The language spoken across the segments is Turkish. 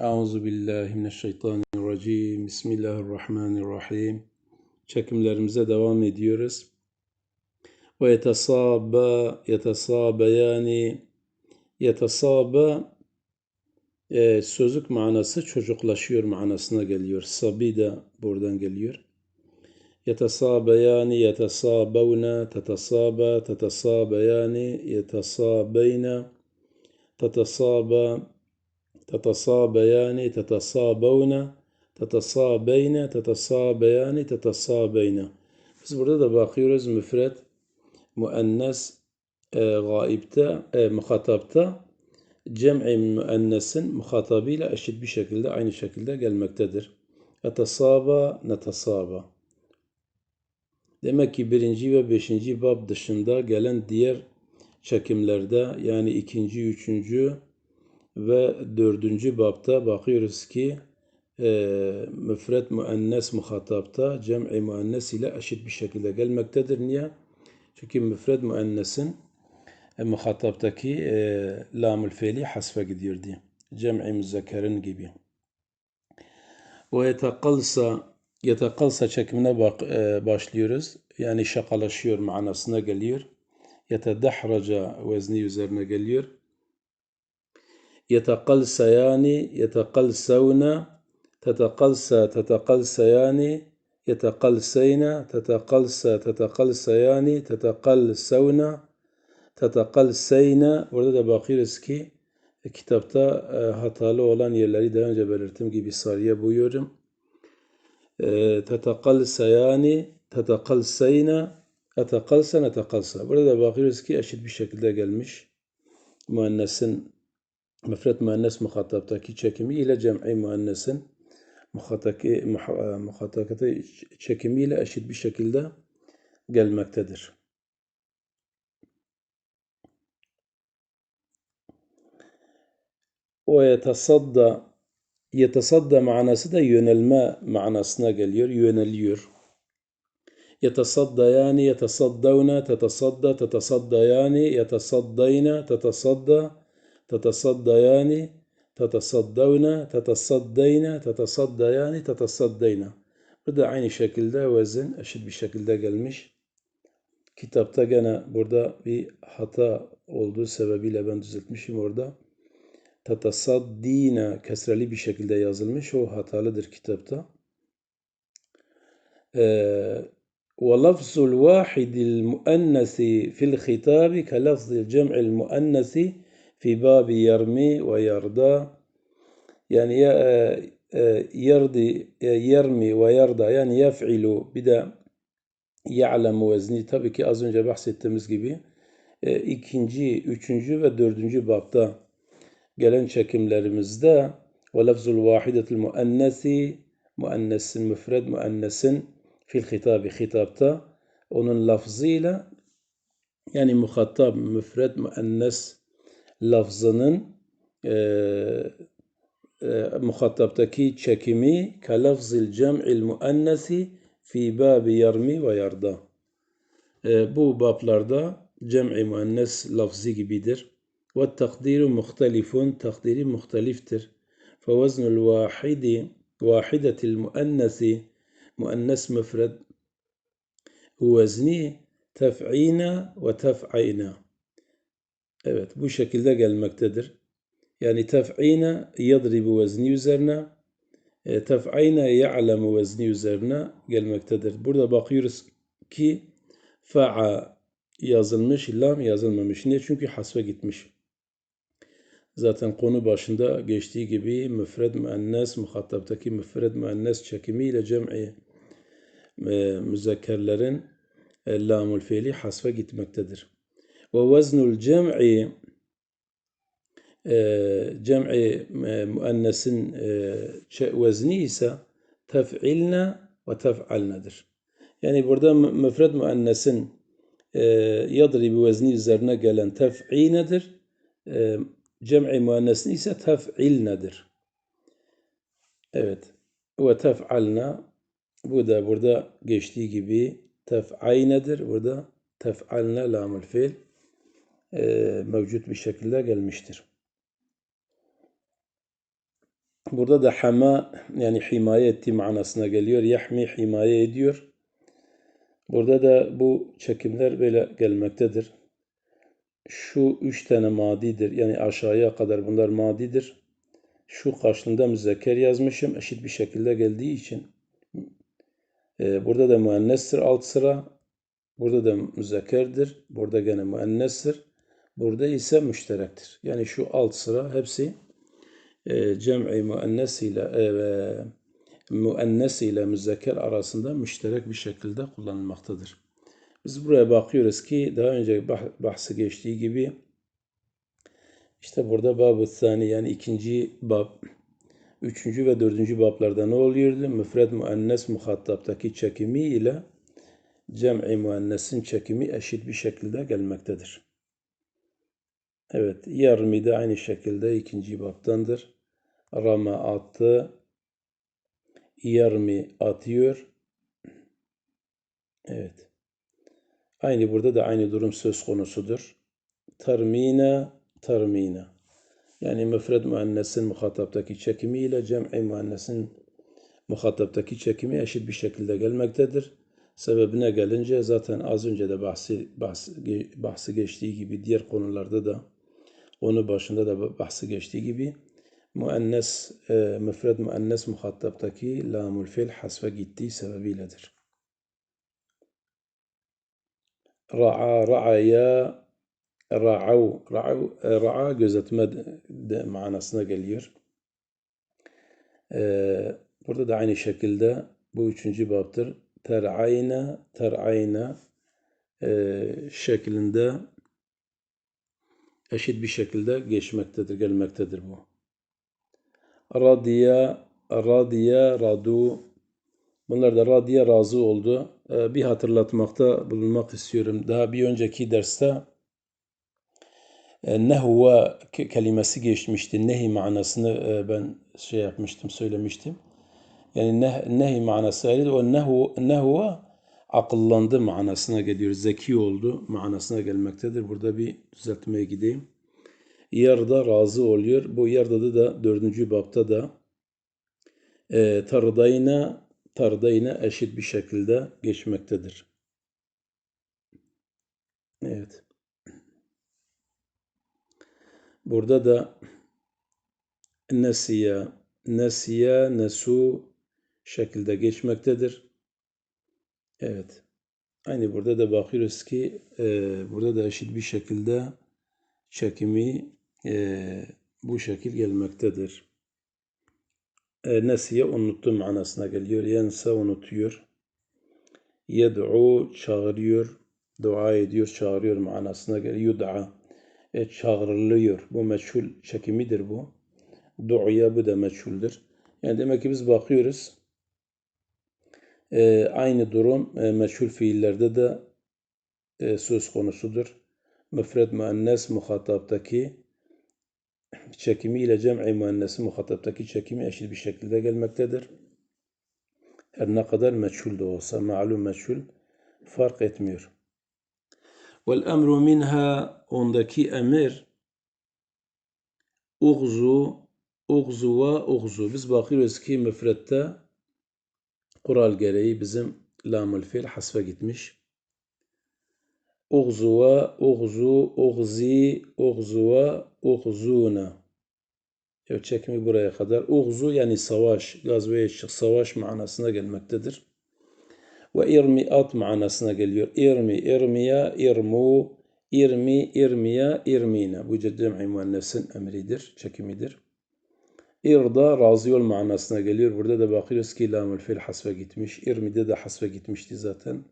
Euzu billahi mineşşeytanirracim. Bismillahirrahmanirrahim. Çekimlerimize devam ediyoruz. Ve yetasaba yetasabeyani yetasaba e, sözlük manası çocuklaşıyor manasına geliyor. Sabi de buradan geliyor. Yetasabeyani yetasabevne tetasaba tetasabeyani yetasabeyne tetasaba tetasabeyani, tetasabevne, tetasabeyne, tetasabeyani, tetasabeyne. Biz burada da bakıyoruz müfret, müennes, e, gaibte, e, muhatapta cem'i müennesin muhatabıyla eşit bir şekilde, aynı şekilde gelmektedir. Etasaba, netasaba. Demek ki birinci ve beşinci bab dışında gelen diğer çekimlerde yani ikinci, üçüncü, ve dördüncü babta bakıyoruz ki e, müfret müennes muhatapta cem'i müennes ile eşit bir şekilde gelmektedir. Niye? Çünkü müfret müennesin e, muhataptaki e, lamül fiili hasfe gidiyor diye. Cem'i müzekkerin gibi. Ve yetekalsa yetekalsa çekimine bak, e, başlıyoruz. Yani şakalaşıyor manasına geliyor. Yetedahraca vezni üzerine geliyor. Yetekalsayani, yetekalsavna, tetekalsa, tetekalsayani, yetekalsayna, tetekalsa, tetekalsayani, tetekalsavna, tetekalsayna. Orada da bakıyoruz ki e, kitapta e, hatalı olan yerleri daha önce belirttiğim gibi sarıya boyuyorum. E, tetekalsayani, tetekalsayna, Atakalsa natakalsa. Burada da bakıyoruz ki eşit bir şekilde gelmiş. Müennesin müfret müennes muhataptaki çekimi ile cem'i müennesin muhatakati çekimi ile eşit bir şekilde gelmektedir. O yetasadda yetasadda manası da yönelme manasına geliyor. Yöneliyor. Yetasaddayani yetasaddavna tetasadda tetasaddayani yetasaddayna tetasadda tetasaddayani tetasaddavna tetasaddayna tetasaddayani tetasaddayna. Bu da aynı şekilde vezin eşit bir şekilde gelmiş. Kitapta gene burada bir hata olduğu sebebiyle ben düzeltmişim orada. Tetasaddina kesreli bir şekilde yazılmış. O hatalıdır kitapta. ولفظ الواحد المؤنث في الخطاب كلفظ الجمع المؤنث fi babi yermi ve yarda. Yani ya, e, e, yerdi e, yermi ve yarda yani yef'ilu bir de ya'lemu vezni tabii ki az önce bahsettiğimiz gibi ikinci, üçüncü ve dördüncü bapta gelen çekimlerimizde ve lafzul vahidetul muennesi muennesin müfred muennesin fil hitabi. Hitapta onun lafzıyla yani muhattab müfred müennes lafzının e, e, muhataptaki çekimi ka lafzil cem'il muennesi fi babi yarmi ve yarda. E, bu bablarda cem'i muennes lafzi gibidir. Ve takdiru muhtelifun, takdiri muhteliftir. Feveznul vahidi, vahidetil muennesi, muennes müfred, tef'ina ve tef'ayna. Evet bu şekilde gelmektedir. Yani tef'ine yadribu vezni üzerine e, tef'ine ya'lemu vezni üzerine gelmektedir. Burada bakıyoruz ki fa'a yazılmış, lam yazılmamış. Niye? Çünkü hasfe gitmiş. Zaten konu başında geçtiği gibi müfred müennes, muhataptaki müfred müennes çekimiyle cem'i e, müzekkerlerin e, lamul fiili hasfe gitmektedir. Ve veznul cem'i e, cem'i e, müennesin e, vezni ise tef'ilne ve tef'alnedir. Yani burada müfred müennesin yadribi vezni üzerine gelen tef'inedir. Cem'i müennesin ise tef'ilnedir. Evet. Ve tef'alna bu da burada geçtiği gibi tef'aynedir. Burada tef'alna lamül fiil e, mevcut bir şekilde gelmiştir. Burada da hama yani himaye etti manasına geliyor. Yahmi himaye ediyor. Burada da bu çekimler böyle gelmektedir. Şu üç tane madidir. Yani aşağıya kadar bunlar madidir. Şu karşılığında müzekker yazmışım. Eşit bir şekilde geldiği için. Ee, burada da müennestir alt sıra. Burada da müzekkerdir. Burada gene müennestir. Burada ise müşterektir. Yani şu alt sıra hepsi e, cem'i müennes ile e, müennes ile müzekker arasında müşterek bir şekilde kullanılmaktadır. Biz buraya bakıyoruz ki daha önce bah, bahsi geçtiği gibi işte burada bab-ı thani yani ikinci bab, üçüncü ve dördüncü bablarda ne oluyordu? Müfred müennes muhataptaki çekimi ile cem'i müennesin çekimi eşit bir şekilde gelmektedir. Evet, yarmi de aynı şekilde ikinci babtandır. Rama attı, yarmi atıyor. Evet. Aynı burada da aynı durum söz konusudur. Tarmina, tarmina. Yani müfred müennesin muhataptaki çekimiyle cem'i müennesin muhataptaki çekimi eşit bir şekilde gelmektedir. Sebebine gelince zaten az önce de bahsi, bahsi, bahsi geçtiği gibi diğer konularda da onu başında da bahsi geçtiği gibi müennes, e, müfred müennes muhataptaki lamul fil hasfe gittiği sebebiyledir. Ra'a, ra'aya, ra'av, ra'av, ra'a gözetme de manasına geliyor. Ee, burada da aynı şekilde bu üçüncü babdır. Ter'ayna, ter'ayna e, şeklinde eşit bir şekilde geçmektedir, gelmektedir bu. Radiya, radiya, radu. Bunlar da radiya razı oldu. Ee, bir hatırlatmakta bulunmak istiyorum. Daha bir önceki derste e, nehva kelimesi geçmişti. Nehi manasını e, ben şey yapmıştım, söylemiştim. Yani neh, nehi manası ayrı. O nehu, nehva akıllandı manasına geliyor. Zeki oldu manasına gelmektedir. Burada bir düzeltmeye gideyim. Yarda razı oluyor. Bu yarda da dördüncü bapta da e, tardayna tardayna eşit bir şekilde geçmektedir. Evet. Burada da nesiya, nesiya, nesu şekilde geçmektedir. Evet. Aynı burada da bakıyoruz ki e, burada da eşit bir şekilde çekimi e, bu şekil gelmektedir. E, nesiye unuttu manasına geliyor. Yense unutuyor. Yed'u çağırıyor. Dua ediyor, çağırıyor manasına geliyor. Yud'a e, çağrılıyor. Bu meçhul çekimidir bu. Du'ya bu da meçhuldür. Yani demek ki biz bakıyoruz. E, aynı durum e, meçhul fiillerde de e, söz konusudur. Müfred müennes muhataptaki çekimi ile cem'i müennesi muhataptaki çekimi eşit bir şekilde gelmektedir. Her ne kadar meçhul de olsa, malum meçhul fark etmiyor. Vel emru minha ondaki emir uğzu, uğzu ve uğzu. Biz bakıyoruz ki müfrette kural gereği bizim lamül fiil hasfe gitmiş. Uğzuva, uğzu, uğzi, uğzuva, uğzuna. Evet, çekimi buraya kadar. Uğzu yani savaş, gazveye çık, savaş manasına gelmektedir. Ve irmiat manasına geliyor. İrmi, irmiya, irmu, irmi, irmiya, irmina. Bu cem'i müennesin emridir, çekimidir. İrda razı ol manasına geliyor. Burada da bakıyoruz ki lamül fil hasfe gitmiş. İrmide de hasfe gitmişti zaten.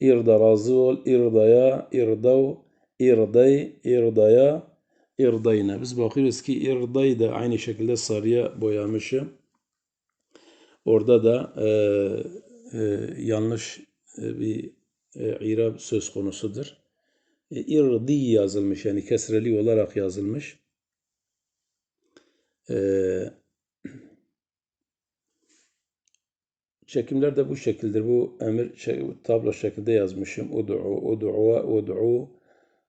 İrda razı ol, irdaya, irdav, irday, irdaya, irdayna. Biz bakıyoruz ki irday da aynı şekilde sarıya boyamışım. Orada da e, e, yanlış e, bir e, irab söz konusudur. E, irdi yazılmış yani kesreli olarak yazılmış. E, Çekimler de bu şekildir. Bu emir şey, tablo şekilde yazmışım. Ud'u, ud'uva, ud'u,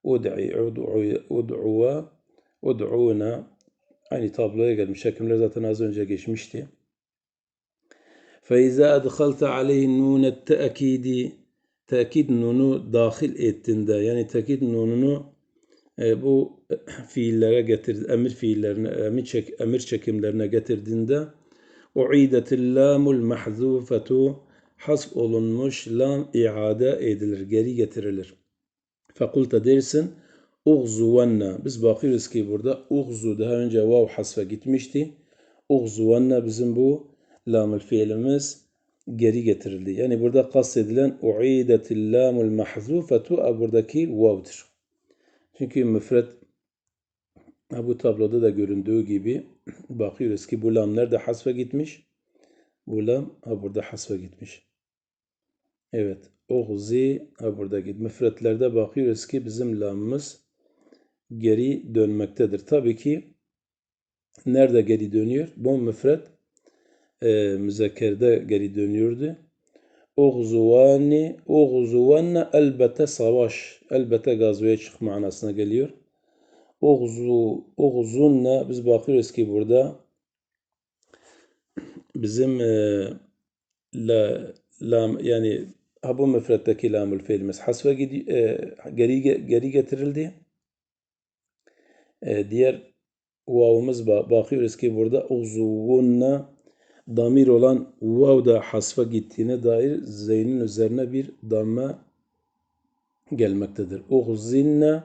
ud'i, ud'u, ud'uva, ud'una. aynı tabloya gelmiş. Çekimler zaten az önce geçmişti. فَاِذَا اَدْخَلْتَ عَلَيْهِ نُونَ التَّأْكِيدِ Tekit nunu dahil ettiğinde yani tekit nununu e, bu fiillere getir, emir fiillerine, emir, çek, emir çekimlerine getirdiğinde uidetil lamul mahzufetu has olunmuş lam iade edilir, geri getirilir. Fakulta dersin uğzuvanna. Biz bakıyoruz ki burada uğzu daha önce vav hasfe gitmişti. Uğzuvanna bizim bu lamül fiilimiz geri getirildi. Yani burada kastedilen uidetil lamul mahzufetu buradaki vav'dır. Çünkü müfret bu tabloda da göründüğü gibi bakıyoruz ki bu lam nerede hasfe gitmiş? Bu lam ha burada hasfe gitmiş. Evet. Uğzi ha burada git. Müfretlerde bakıyoruz ki bizim lamımız geri dönmektedir. Tabii ki nerede geri dönüyor? Bu müfret e, müzekkerde geri dönüyordu. Uğzuvani, uğzuvanne elbette savaş, elbette gazveye çık manasına geliyor. Uğzu, uğzunne biz bakıyoruz ki burada bizim e, la, lam yani ha bu müfretteki lamül fiilimiz hasve e, geri, geri getirildi. E, diğer vavımız bakıyoruz ki burada uzuvunna damir olan vav da hasfa gittiğine dair zeynin üzerine bir damme gelmektedir. Uğzinne,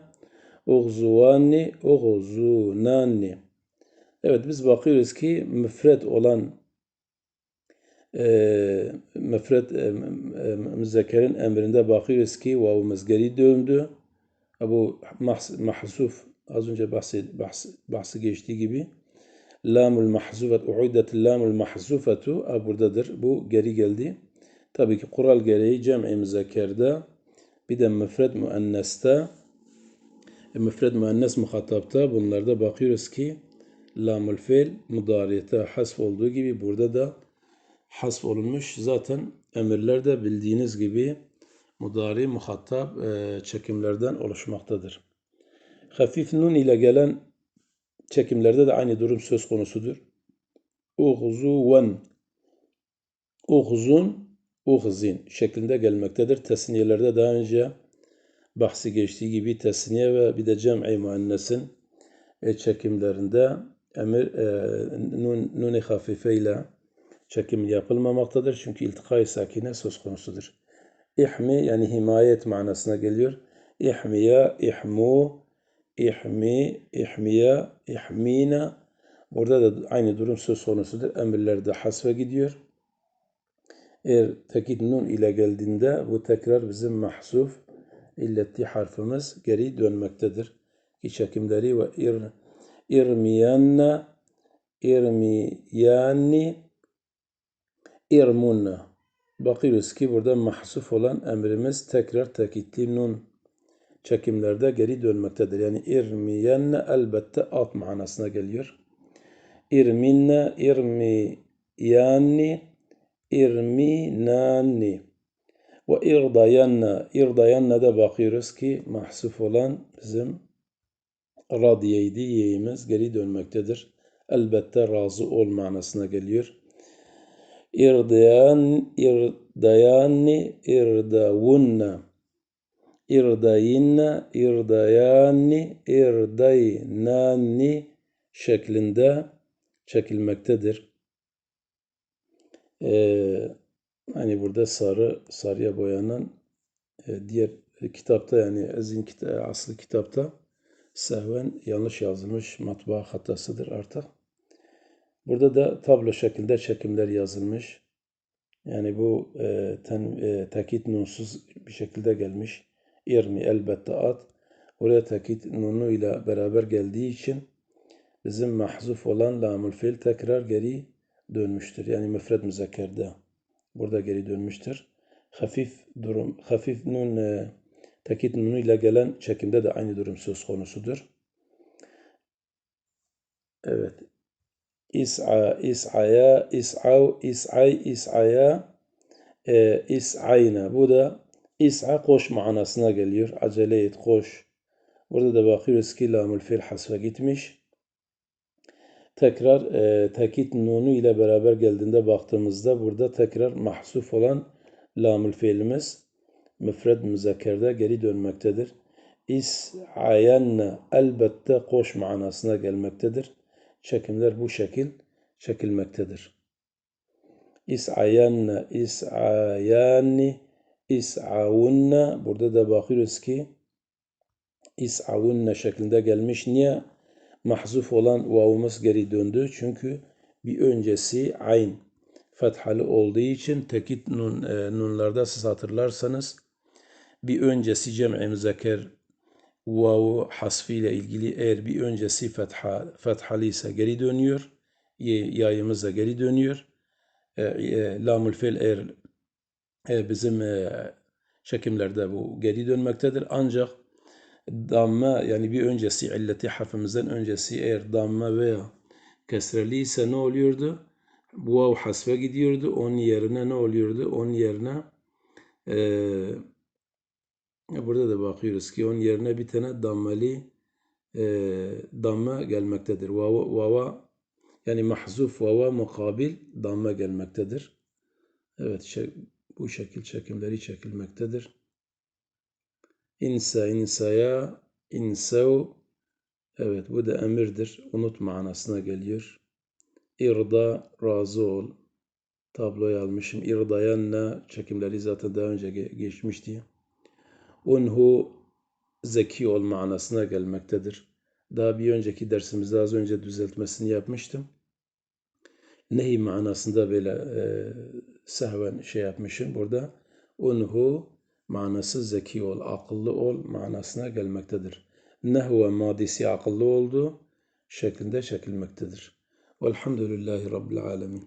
uğzuvanni, uğzunanni. Evet biz bakıyoruz ki müfred olan e, müfred e, e, müzekkerin emrinde bakıyoruz ki vavımız geri döndü. Bu mahsuf az önce bahsi, bahsi, bahsi geçtiği gibi lamul mahzufet uidet lamul mahzufetu buradadır. Bu geri geldi. Tabii ki kural gereği cem'i müzekkerde bir de müfred müenneste e, müfred müennes muhatapta bunlarda bakıyoruz ki lamul fiil mudariyete hasf olduğu gibi burada da hasf olunmuş. Zaten emirlerde bildiğiniz gibi mudari muhatap e, çekimlerden oluşmaktadır. Hafif nun ile gelen çekimlerde de aynı durum söz konusudur. Uğzuven Uğzun Uğzin şeklinde gelmektedir. Tesniyelerde daha önce bahsi geçtiği gibi tesniye ve bir de cem'i muannesin e, çekimlerinde emir e, nun, nun hafife ile çekim yapılmamaktadır. Çünkü iltikay sakine söz konusudur. İhmi yani himayet manasına geliyor. İhmiya, ihmu, ihmi, ihmiya, ihmina. Burada da aynı durum söz konusudur. Emirlerde hasve gidiyor. Eğer tekit nun ile geldiğinde bu tekrar bizim mahzuf illetti harfimiz geri dönmektedir. Ki çekimleri ve ir, irmiyanne, irmiyanni, irmunna. Bakıyoruz ki burada mahsuf olan emrimiz tekrar tekitli nun çekimlerde geri dönmektedir. Yani irmiyenne elbette at manasına geliyor. İrminne, irmiyanni, irminanni. Ve irdayanna, irdayanna da bakıyoruz ki mahsuf olan bizim radiyeydi, yeyimiz geri dönmektedir. Elbette razı ol manasına geliyor. İrdayan, irdayanni, irdavunna irdayinne, irdayanni, irdaynanni şeklinde çekilmektedir. Ee, hani burada sarı sarıya boyanan e, diğer kitapta yani Ezin kita aslı kitapta sehven yanlış yazılmış matbaa hatasıdır artık. Burada da tablo şeklinde çekimler yazılmış. Yani bu e, ten, e, takit nunsuz bir şekilde gelmiş. İrmi elbette at. Oraya takit nunu ile beraber geldiği için bizim mahzuf olan lamul fiil tekrar geri dönmüştür. Yani müfred müzekkerde burada geri dönmüştür. Hafif durum, hafif nun e, takit nunu ile gelen çekimde de aynı durum söz konusudur. Evet. İs'a, is'aya, is'av, is'ay, is'aya, e, is'ayna. Bu da İs'a koş manasına geliyor. Acele et, koş. Burada da bakıyoruz ki lamül fil hasfe gitmiş. Tekrar e, tekit nunu ile beraber geldiğinde baktığımızda burada tekrar mahsuf olan lamül fiilimiz müfred müzekkerde geri dönmektedir. İs'ayenne elbette koş manasına gelmektedir. Çekimler bu şekil çekilmektedir. İs'ayenne, is'ayanni, is'avunne. Burada da bakıyoruz ki is'avunne şeklinde gelmiş. Niye? Mahzuf olan vavumuz geri döndü. Çünkü bir öncesi ayn fethalı olduğu için tekit nun, e, nunlarda siz hatırlarsanız bir öncesi cem'i müzekker vavu hasfiyle ilgili eğer bir öncesi fetha, fethalı ise geri dönüyor. Yayımız da geri dönüyor. E, e, lamül fiil eğer bizim e, çekimlerde bu geri dönmektedir. Ancak damme yani bir öncesi illeti harfimizden öncesi eğer damme veya kesreli ise ne oluyordu? Bu vav hasfe gidiyordu. Onun yerine ne oluyordu? Onun yerine eee Burada da bakıyoruz ki onun yerine bir tane dammeli e, damme gelmektedir. Vava, vava yani mahzuf vava mukabil damme gelmektedir. Evet şey, bu şekil çekimleri çekilmektedir. İnsa insaya insev evet bu da emirdir. Unut manasına geliyor. İrda razı ol. Tabloyu almışım. İrdayanna çekimleri zaten daha önce geçmişti unhu zeki ol manasına gelmektedir. Daha bir önceki dersimizde az önce düzeltmesini yapmıştım. Nehi manasında böyle e, sehven şey yapmışım. Burada unhu manası zeki ol, akıllı ol manasına gelmektedir. Nehve madisi akıllı oldu şeklinde çekilmektedir. Velhamdülillahi Rabbil Alemin.